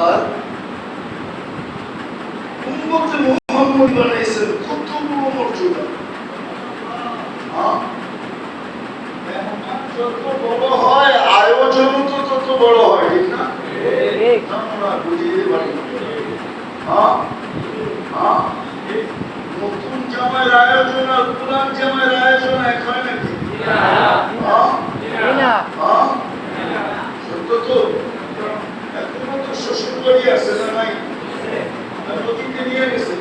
আর উম্মতে মুহাম্মদ বানাইছেন কত বড় মর্যাদা হ্যাঁ? মেহমান যত বড় হয় আয়োজন তো তত বড় হয় ঠিক না ঠিক আমরা বুঝিয়ে দিতে পারি হ্যাঁ হ্যাঁ নতুন জামাইয়ের আয়োজন আর পুরান জামাইয়ের আয়োজন এক হয় নাকি হ্যাঁ না হ্যাঁ সত্য তো এখনও তো শ্বশুর বাড়ি আছে না নাই না নদীতে নিয়ে গেছে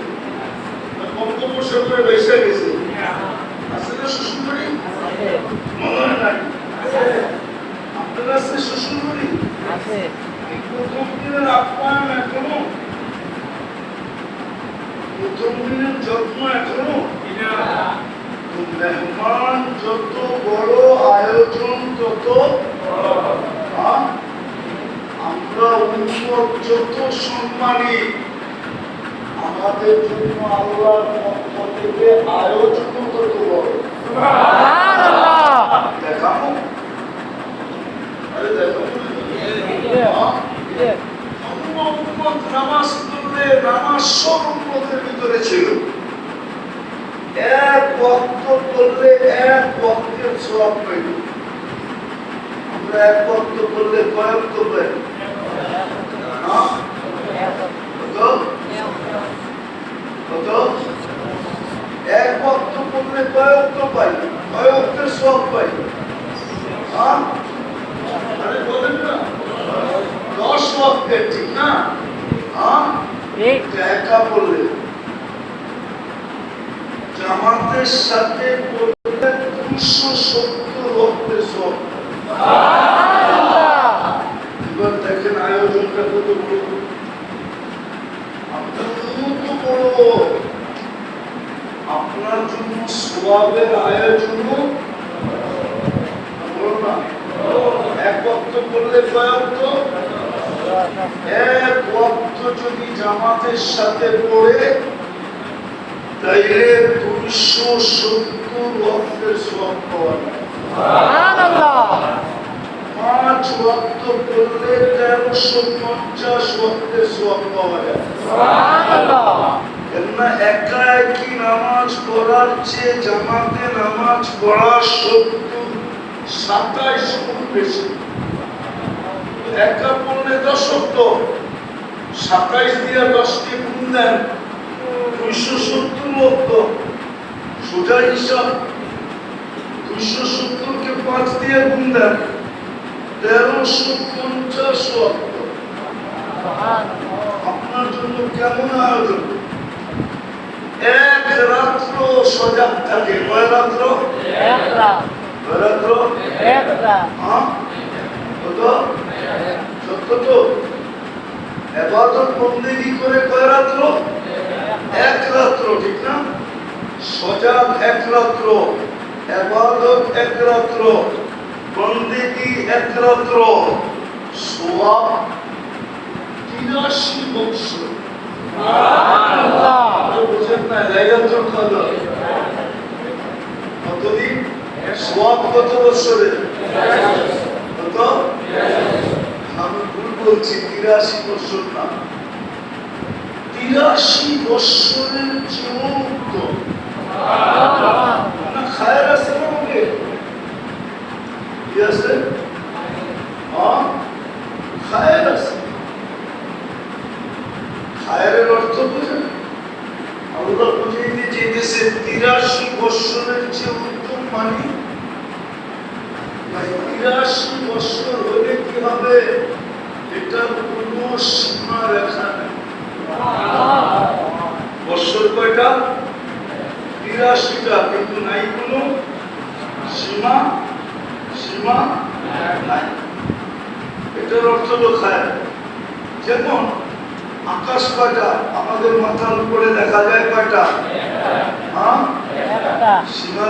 না বঙ্গোপসাগরে ভেসে গেছে আছে না শ্বশুর বাড়ি মনে হয় নাই আপনার আছে শ্বশুর বাড়ি আছে এই প্রথম দিনের আপ্যায়ন এখনও প্রথম দিনের যত্ন এখনও তো মেহমান যত বড় আয়োজন তত হ্যাঁ? আমরা উন্মত যত সম্মানী আমাদের জন্য আল্লাহর পক্ষ থেকে আয়োজন তত বড় সুবহানাল্লাহ দেখাবো আরে দেখাবো হ্যাঁ? অন্য উম্মত নামাজ পড়লে নামাজ সব উম্মতের ভিতরে ছিল এক ওয়াক্ত করলে এক সওয়াব পাইল আমরা এক করলে কয় ওয়াক্ত পাই? কত? কত? এক ওয়াক্ত করলে কয় পাই। কয় ওয়াক্তের পাই। আরে বলেন না। দশ ওয়াক্তের ঠিক না? একা বললে জামাতের সাথে বড় আপনার জন্য সোয়াবের আয়োজন এক অক্ত করলে এক ওয়াক্ত যদি জামাতের সাথে পড়ে, তাইলে দুইশো সত্তর ওয়াক্তের সব পাওয়া যায় সুবহানাল্লাহ পাঁচ ওয়াক্ত পড়লে তেরোশো পঞ্চাশ ওয়াক্তের সব পাওয়া যায়। কেননা একা একই নামাজ পড়ার চেয়ে জামাতে নামাজ পড়া সত্তর সাতাইশ গুণ বেশি। একা পড়লে সাতাইশ দিয়ে দশকে গুণ দেন দুইশো সত্তর লক্ষ সোজা হিসাব দুইশো সত্তরকে পাঁচ দিয়ে গুণ দেন তেরোশো পঞ্চাশ লক্ষ আপনার জন্য কেমন আয়োজন? এক রাত্র সজাগ থাকে কয় রাত্র? একটা রাত্র? একটা হ্যাঁ? কত? সত্য তো। এবাদত বন্দেগি করে কয় রাত্র? এক রাত্র ঠিক না? সজাগ এক রাত্র এবাদত এক রাত্র বন্দেগি এক রাত্র? সোয়াব সুবহানাল্লাহ আপনি বুঝেন না লাইলাতুল কদর কতদিন? সোয়াব কত বছরে কত? আমি ভুল বলছি তিরাশি বছর না। তিরাশি বছরের চেয়েও খায়ের আছে আমাকে কি আছে? হ্যাঁ? খায়ের আছে। খায়ের অর্থ বুঝেন আল্লাহ যে দেশে তিরাশি বৎসরের চেয়ে উত্তম মানে তিরাশি বৎসর হলে কি হবে এটার কোনো সীমা রেখা নেই বৎসর কয়টা তিরাশিটা কিন্তু নাই কোনো সীমা সীমা নাই এটার অর্থ হলো খায় যেমন আকাশ কয়টা আমাদের মাথার উপরে দেখা যায় কয়টা হ্যাঁ একটা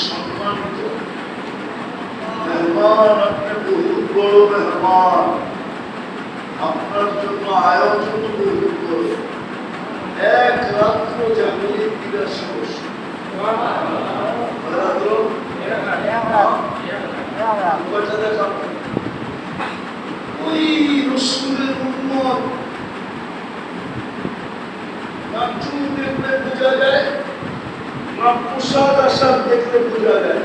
সম্মানিত মেহমান আপনি বহুত বড় মেহমান আপনার জন্য আয়োজন বহুত বড় এক রাত্র রাত্র কয়টা দেখা ওই রসুলের উন্মত বোঝা যায় না পোশাক আশাক দেখলে বোঝা যায়।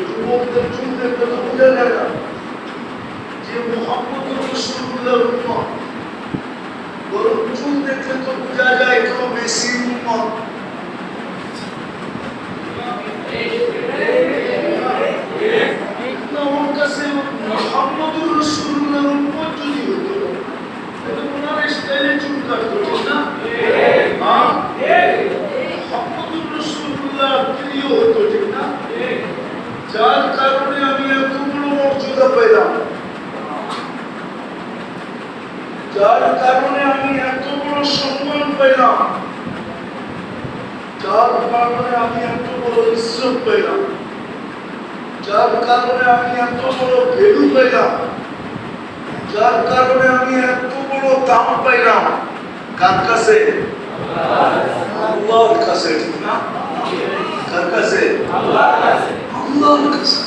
যুবকদের চুল দেখলে বোঝা যায় না। যে মোহাম্মদ রসুল্লাহর উন্মত বরং চুল দেখলে তো বোঝা যায় কেউ বেশি উন্মত মোহাম্মদুর রসুল্লাহর উম্মত যদি হতো, তাহলে ওনার স্টাইলে চুল কাটতো ঠিক না হ্যাঁ? মোহাম্মদুর রসুল্লাহ প্রিয় হতো ঠিক না যার কারণে আমি এত বড় মর্যাদা পেলাম যার কারণে আমি এত বড় সম্মান পেলাম যার কারণে আমি এত বড় ইজ্জত পেলাম যার কারণে আমি এত বড় ভ্যালু পেলাম যার কারণে আমি এত বড় দাম পাইলাম কার কাছে আল্লাহর কাছে, ঠিক না? কার কাছে আল্লাহর কাছে।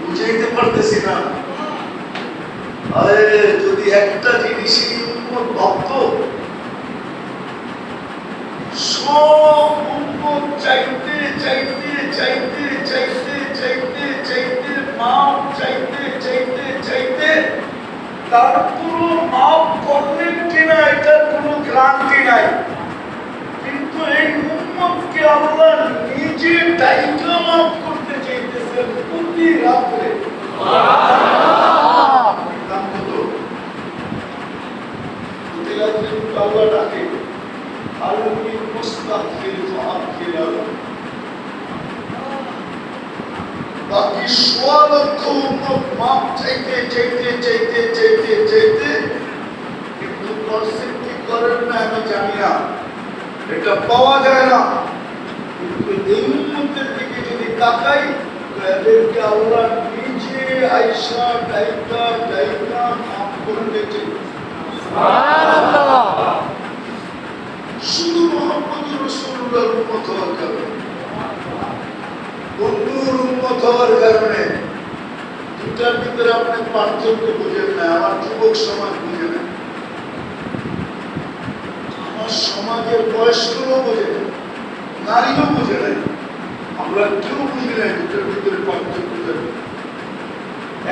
বুঝাইতে পারতেছি না। আরে, যদি একটা জিনিসই উন্মত ভাবত সব উন্মত চাইতে চাইতে চাইতে চাইতে চাইতে চাইতে, মাপ চাইতে চাইতে চাইতে তারপরও মাফ ফাগফির লাহু। বাকি সোয়া লক্ষ উন্মত মাপ চাইতে চাইতে চাইতে কিন্তু করছেন কি করেন না আমি জানি না এটা পাওয়া যায় না। কিন্তু এই উন্মতের দিকে যদি তাকাই এদেরকে আল্লাহ নিজে আইসা ডাইকা ডাইকা মাফ করতে চাইছে শুধু মোহাম্মদ রসুল্লাহর উন্মত হওয়ার কারণে। বন্ধুর উন্মত হওয়ার কারণে। দুটার ভিতরে আপনি পার্থক্য বুঝেন না আমার যুবক সমাজ বুঝে না। সমাজের বয়স্করও বোঝে, নারীও নাই। আমরা কেউ বুঝি নাই দুটার ভিতরে পার্থক্য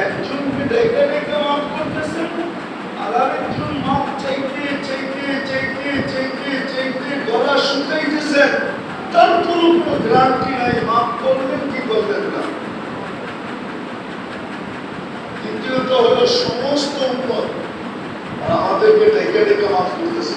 একজনকে ডেকে ডেকে মাফ করতেছেন আর আরেকজন মাফ চাইতে চাইতে চাইতে চাইতে চাইতে গলা শুকাইতেছেন তারপর কোনো গ্রান্টি নাই, মাফ করবেন, কি করবেন না। দ্বিতীয়ত হলো সমস্ত উন্মত আর আমাদেরকে ডেকে ডেকে মাফ করতেছে।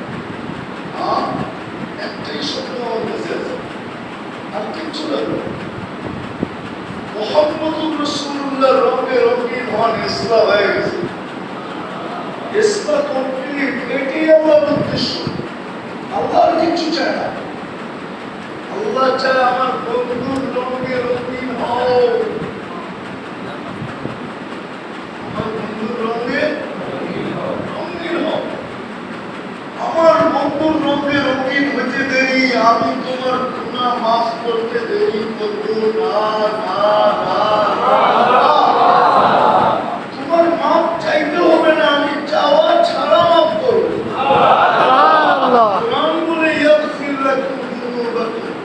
হ্যাঁ একটাই শব্দ আর কিচ্ছু না মোহাম্মদুর রসুল্লাহ রঙে রঙিন হন ইসলাম হয়ে গেছে ইসলাম কমপ্লিট এটাই আল্লাহর উদ্দেশ্য আল্লাহ আর কিচ্ছু চায় না আল্লাহ চায় আমার বন্ধুর রঙে রঙিন হও আমার বন্ধুর রঙে রঙিন হও আমার রঙে রঙিন হতে দেরি আমি তোমার গুণা মাফ করতে দেরি করব না না না। তোমার মাপ চাইতে হবে না আমি চাওয়া ছাড়া মাফ করব। কোরআন বলে ইয়াগফির লাকুম যুনুবাকুম।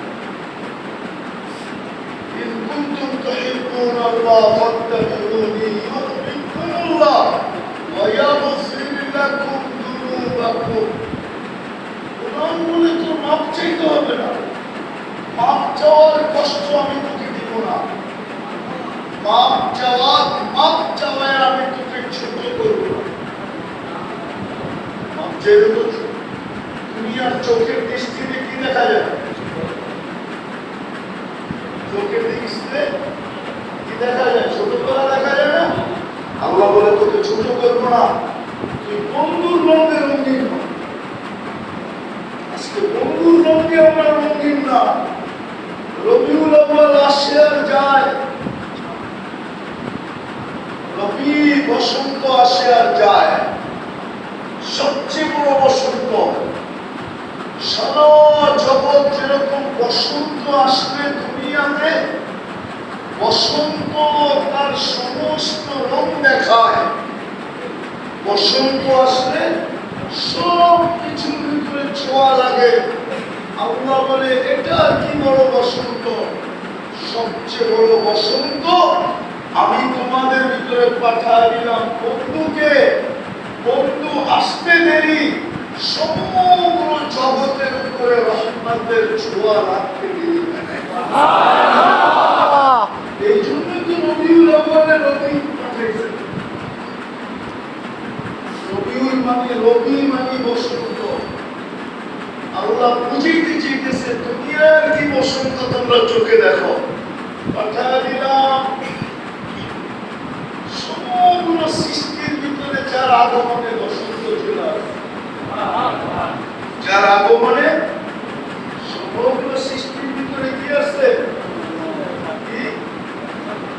ইন কুনতুম তুহিব্বুনা আল্লাহ ফাত্তাবিউনি চাওয়ার কষ্ট আমি তোকে দিব না মাপ চাওয়া মাপ চাওয়ায় আমি তোকে ছোট করব না মাপ চেয়ে তো দুনিয়ার চোখের দৃষ্টিতে কি দেখা যায়? চোখের দৃষ্টিতে কি দেখা যায়? ছোট করা দেখা যায় না? আল্লাহ বলে, তোকে ছোট করব না। তুই বন্ধুর রঙে রঙিন আজকে বন্ধুর রঙে আমরা রঙিন না। রবিউল আর যায়। রবি বসন্ত আসে আর যায়। সবচেয়ে বড় বসন্ত সারা জগৎ যেরকম বসন্ত আসলে দুনিয়াতে, বসন্ত তার সমস্ত রং দেখায়। বসন্ত আসলে সব কিছুর ভিতরে ছোঁয়া লাগে। আল্লাহ বলে, এটা কি বড় বসন্ত? সবচেয়ে বড় বসন্ত আমি তোমাদের ভিতরে পাঠিয়ে দিলাম। বন্ধুকে, বন্ধু আসতে দেরি। সমগ্র জগতের উপরে রহমতের ছোঁয়া রাখতে দেরি হয় নাই। আল্লাহ এই জন্য তো রবিউল আউয়ালে রবি পাঠাইছেন মানে রবি মানে বসন্ত আল্লাহ বুঝাইতে চাইতেছে দুনিয়ার কি বসন্ত তোমরা চোখে দেখো। পাঠা দিলাম সমগ্র সৃষ্টির ভিতরে যার আগমনে বসন্ত যার আগমনে সমগ্র সৃষ্টির ভিতরে কি আছে কি?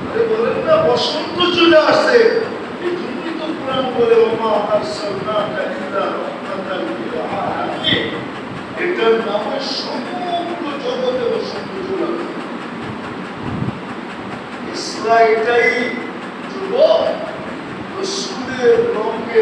আরে বলেন না চলে আসছে। এটার নামে সমগ্র জগতে চলে আসে ইসরায়েলটাই যুবক রসুলের রঙে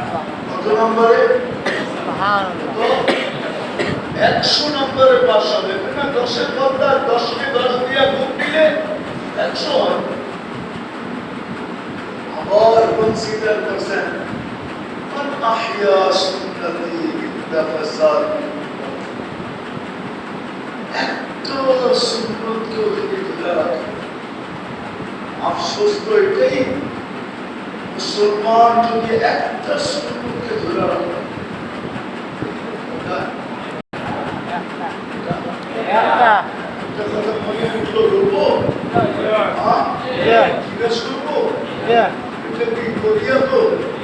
কত নম্বরে সুবহানাল্লাহ একশো নম্বরে পাশ হবে না দশের বদলা দশকে দশ দিয়ে গুণ দিলে একশো হয় আবার কনসিডার করছেন মান আহইয়া সুন্নতি ইল্লা ফাসাদ একটা সুন্নতকেও যদি ধরে রাখে আফসোস তো এটাই মুসলমান যদি একটা সুন্নতকে ধরে রাখে এটা- একটা একটা কথা মনে উঠল বলব হ্যাঁ Yeah. জিজ্ঞেস করব Yeah. এটা কি কোরিয়া তো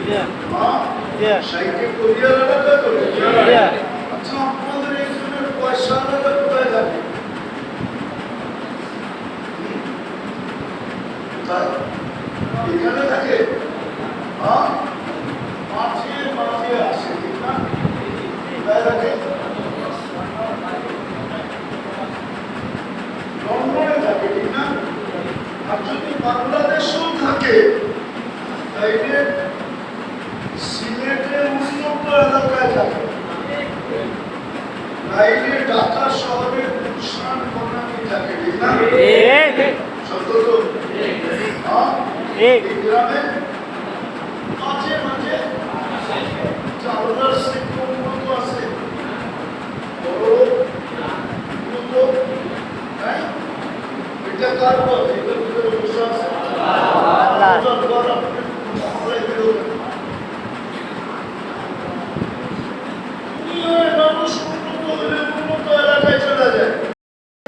Yeah. হ্যাঁ Yeah. কোরিয়ার এলাকা তো আচ্ছা আপনাদের এখানে পয়সা এলাকা কোথায় কোথায়? এখানে থাকে? মাঝে মাঝে আসে ঠিক না? কোথায় থাকে? লন্ডনে থাকে ঠিক না? আর যদি বাংলাদেশেও থাকে তাইলে এলাকায় যাবে লাইনে ঢাকা শহরের গুলশান বনানি মাঝে মাঝে চাউলার শিক্ষক আছে বড় মতো আছে